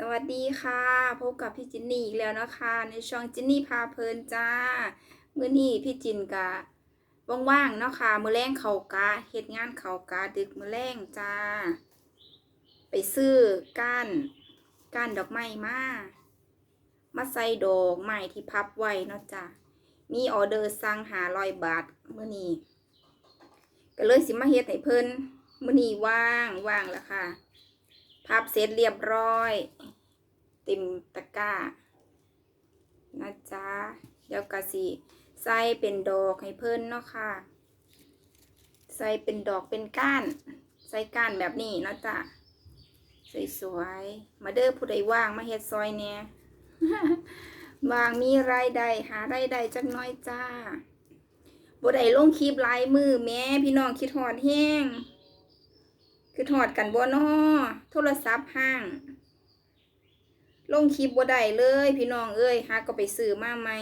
สวัสดีค่ะ พบกับพี่จินนี่อีกแล้วนะคะ ในช่องจินนี่พาเพลินจ้ามื้อนี้พี่จินกะว่างๆเนาะค่ะมื้อแรงเขากะเฮ็ดงานเขากะดึกมื้อแรงจ้า ไปซื้อก้านก้านดอกไม้มามาใส่ดอกไม้ที่พับไว้เนาะจ้ามีออเดอร์สั่งหาร้อยบาทมื้อนี้ก็เลยสิมาเฮ็ดให้เพิ่นมื้อนี้ว่างว่างแล้วค่ะ พับเสร็จเรียบร้อยเต็มตะกร้านะจ๊ะเดี๋ยวกะสิใส่เป็นดอกให้เพิ่นเนาะค่ะ ใส่เป็นดอกเป็นก้าน ใส่ก้านแบบนี้เนาะจ๊ะสวยๆมาเด้อผู้ใดว่างมาเฮ็ดซอยเนี่ยว่างมีรายได้หารายได้จักน้อยจ้าบ่ได้ลงคลิปหลายมือแม่พี่น้องคิดฮอดแห้ง คือถอดกันบ่นอโทรศัพท์ห้าง ลงคลิปบ่ได้เลย พี่น้องเอ้ยหาก็ไปซื้อมาใหม่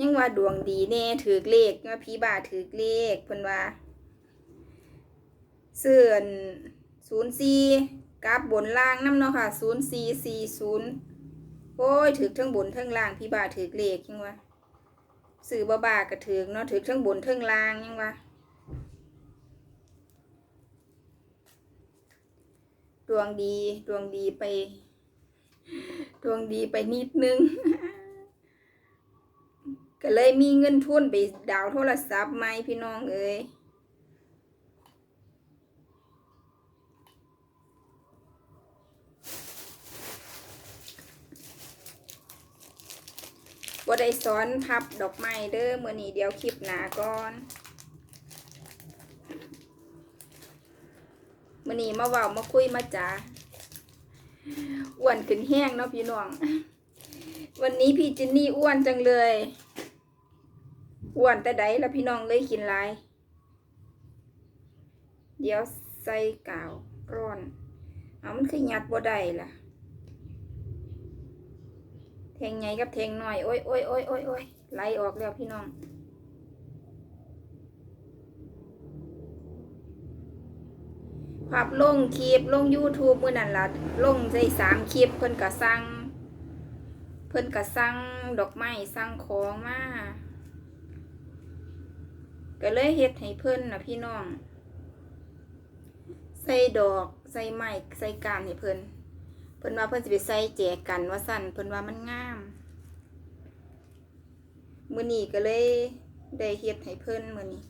ยังว่าดวงดีแน่ถือเลขว่าพี่บ่าถือเลขเพิ่นว่าเสื่อนศูนย์สี่กราฟบนล่างน้ำเนาะค่ะศูนย์สี่สี่ศูนย์โอ้ยถือทั้งบนทั้งล่างพี่บ่าถือเลขยังว่าซื้อบ่บ่าก็ถือเนาะถือทั้งบนทั้งล่างยังว่า วงดีดวงดีไปดวงดีไปนิดนึง ก็เลยมีเงินทุนไปดาวโทรศัพท์ใหมพี่น้องเอ้ยบ่ได้สอนพับดอกไม้เด้อมื่อนี้เดี๋ยวคลิปหนาก่อน มื่อนี้มาเว้ามาคุยมาจ๋าอ้วนขึ้นแห้งเนาะพี่น้อง วันนี้พี่จินนี่อ้วนจังเลยอ้วนแต่ใดแล้วพี่น้องเลยกินลายเดี๋ยวใส่กาวร้อน เอามันคือยัดบ่ได้ล่ะ แทงใหญ่กับแทงน้อย โอ้ยโอ้ยโอ้ยโอ้ยโอ้ยไหลออกแล้วพี่น้อง ภาพลงคลิปลง YouTube มื้อนั้นล่ะลงใส่สามคลิปเพิ่นก็สั่งเพิ่นก็สั่งดอกไม้สั่งของมาก็เลยเฮ็ดให้เพิ่นน่ะพี่น้อง ใส่ดอกใส่ไม้ใส่การให้เพิ่นเพิ่นว่าเพิ่นสิไปใส่แจกกันว่าสั่นเพิ่นว่ามันงามมื้อนี้ก็เลยได้เฮ็ดให้เพิ่นมื้อนี้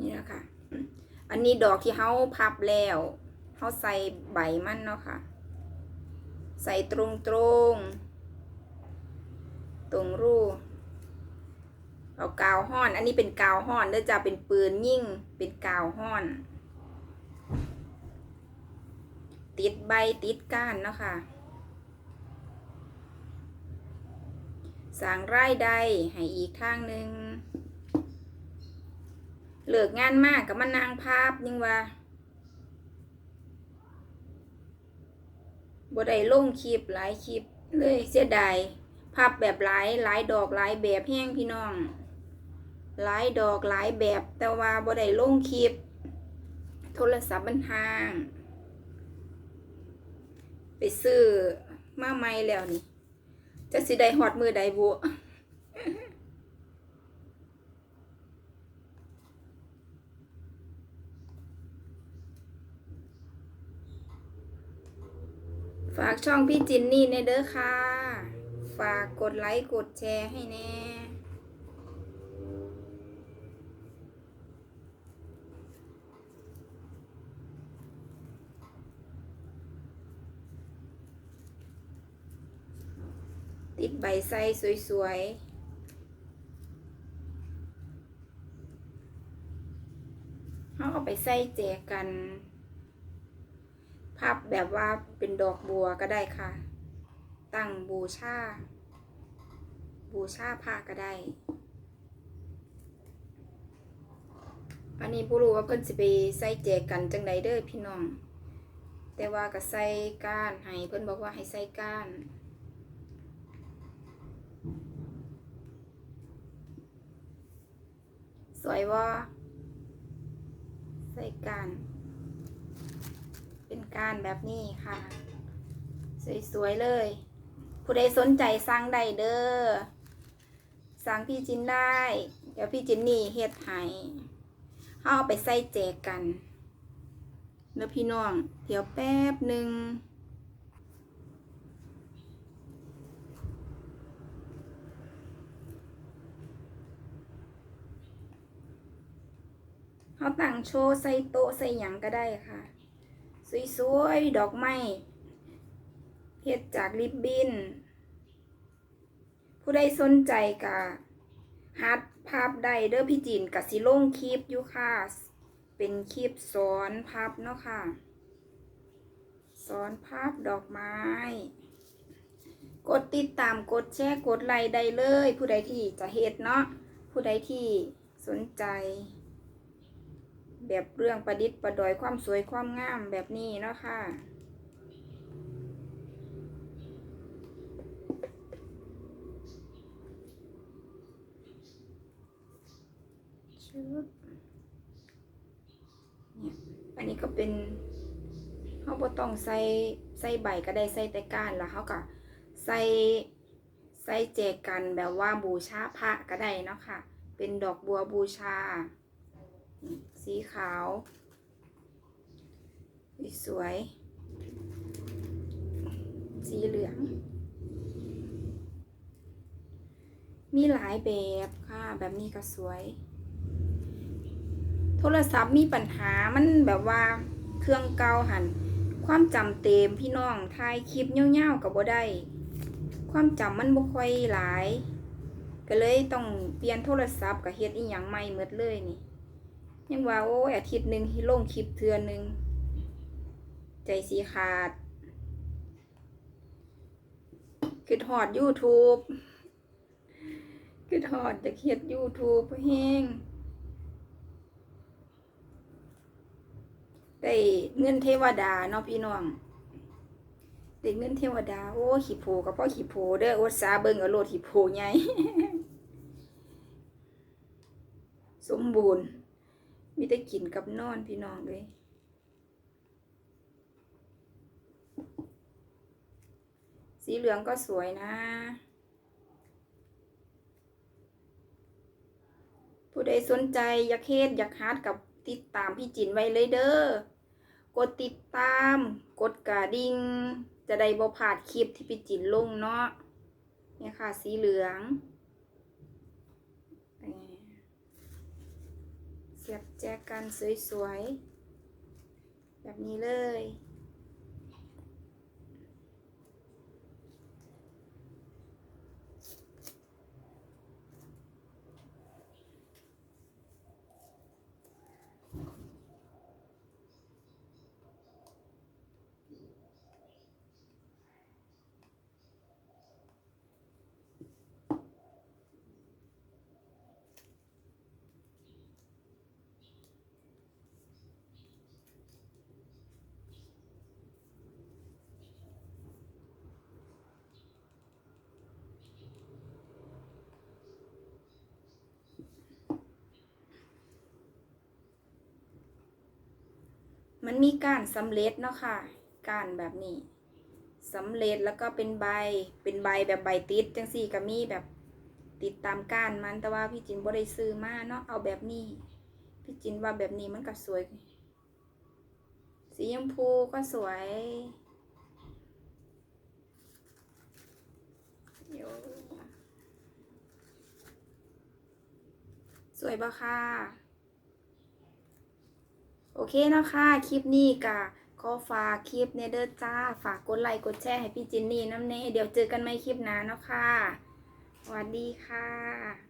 นี่นะคะ อั นนี้ดอกที่เขาพับแล้วเขาใส่ใบมันเนาะค่ะ ใส่ตรงตรงตรงรูเอากาวห้อน อันนี้เป็นกาวห้อนเด้อจะเป็นปืนยิ่งเป็นกาวห้อน ติดใบติดก้านเนาะค่ะสร้างรายได้ให้อีกทางหนึ่ง เลิกงานมากกับมานางภาพยังว่าบ่ได้ลงคลิปหลายคลิปเลยเสียดายภาพแบบหลายหลายดอกหลายแบบแห้งพี่น้อง หลายดอกหลายแบบแต่ว่าบ่ได้ลงคลิป โทรศัพท์มันห่าง ไปซื้อมาใหม่แล้วนี่จะสิได้ฮอดมือใดบุ ฝากช่องพี่จินนี่ในเด้อค่ะ ฝากกดไลค์กดแชร์ให้แน่ติดใบไส้สวยๆเขาเอาไปใส่แจกัน กันพับแบบว่าเป็นดอกบัวก็ได้ค่ะ ตั้งบูชา บูชาผ้าก็ได้ อันนี้ผู้รู้ว่าเพิ่นสิไปใส่แจกันจังใดเด้อพี่น้อง แต่ว่าก็ใส่ก้านให้เพิ่นบอกว่าให้ใส่ก้านสวยว่าใส่ก้านเป็น ก้านแบบนี้ค่ะ สวยๆเลย ผู้ใดสนใจสั่งได้เด้อสั่งพี่จินได้ เดี๋ยวพี่จินนี่เฮ็ดให้เอาไปใส่แจกกันเด้อพี่น้อง เดี๋ยวแป๊บหนึ่งเขาตั้งโชว์ใส่โต๊ะใส่หยังก็ได้ค่ะ สวยๆ ดอกไม้เฮ็ดจากริบบิ้น ผู้ใดสนใจกะฮัดภาพใดเด้อพี่จีนกับสิลงคลิปอยู่ค่ะ เป็นคลิปสอนพับเนาะค่ะสอนพับดอกไม้ กดติดตามกดแชร์กดไลค์ได้เลย ผู้ใดที่จะเฮ็ดเนาะผู้ใดที่สนใจ แบบเรื่องประดิษฐ์ประดอยความสวยความงามแบบนี้เนาะค่ะชุดอันนี้ก็เป็นเขาบ่ต้องใส่ใส่ใบก็ได้ใส่แต่ก้านแล้วเขาก็ใส่ใส่แจกันแบบว่าบูชาพระก็ได้เนาะค่ะ เป็นดอกบัวบูชา สีขาว สวย สีเหลือง มีหลายแบบค่ะ แบบนี้ก็สวย โทรศัพท์มีปัญหามันแบบว่าเครื่องเก่าหัน ความจำเต็มพี่น้องถ่ายคลิปเงี้ยวๆกับบ่ได้ ความจำมันบ่ค่อยหลายก็เลยต้องเปลี่ยนโทรศัพท์กับเฮ็ดอีหยังใหม่หมดเลยนี่ ยังว่าโอ้ยอาทิตย์หนึ่งลงคลิปเทือนหนึ่งใจสีขาดคือถอด YouTube คือถอดจากเฮ็ด YouTube แห้งได้เงินเทวดาเนาะพี่น้องได้เงินเทวดา โอ้ขี้โพกับพ่อขี้โพเด้อโอดสาเบิงเอาโลดขี้โพใหญ่สมบูรณ์ มีแต่กินกับนอนพี่น้องเลยสีเหลืองก็สวยนะ ผู้ใดสนใจอยากเฮ็ดอยากฮาร์ดกับติดตามพี่จินไว้เลยเด้อกดติดตาม กดกระดิ่งจะได้บ่พลาดคลิปที่พี่จินลงเนาะเนี่ยค่ะ สีเหลืองเสีย บแจกันสวยๆ แบบนี้เลย มันมีการสำเร็จเนาะค่ะ การแบบนี้สำเร็จแล้วก็เป็นใบ เป็นใบแบบใบติดจังสี่ก็มีแบบติดตามก้านมันแต่ว่าพี่จินบ่ได้ซื้อมาเนาะเอาแบบนี้ พี่จินว่าแบบนี้มันก็สวย สีชมพูก็สวยสวยปะค่ะ โอเคเนาะค่ะคลิปนี้กะก็ฝากคลิปเนเดอร์จ้า ฝากกดไลค์กดแชร์ให้พี่จินนี่น้ำเน่เดี๋ยวเจอกันใหม่คลิปหน้าเนาะค่ะสวัสดีค่ะ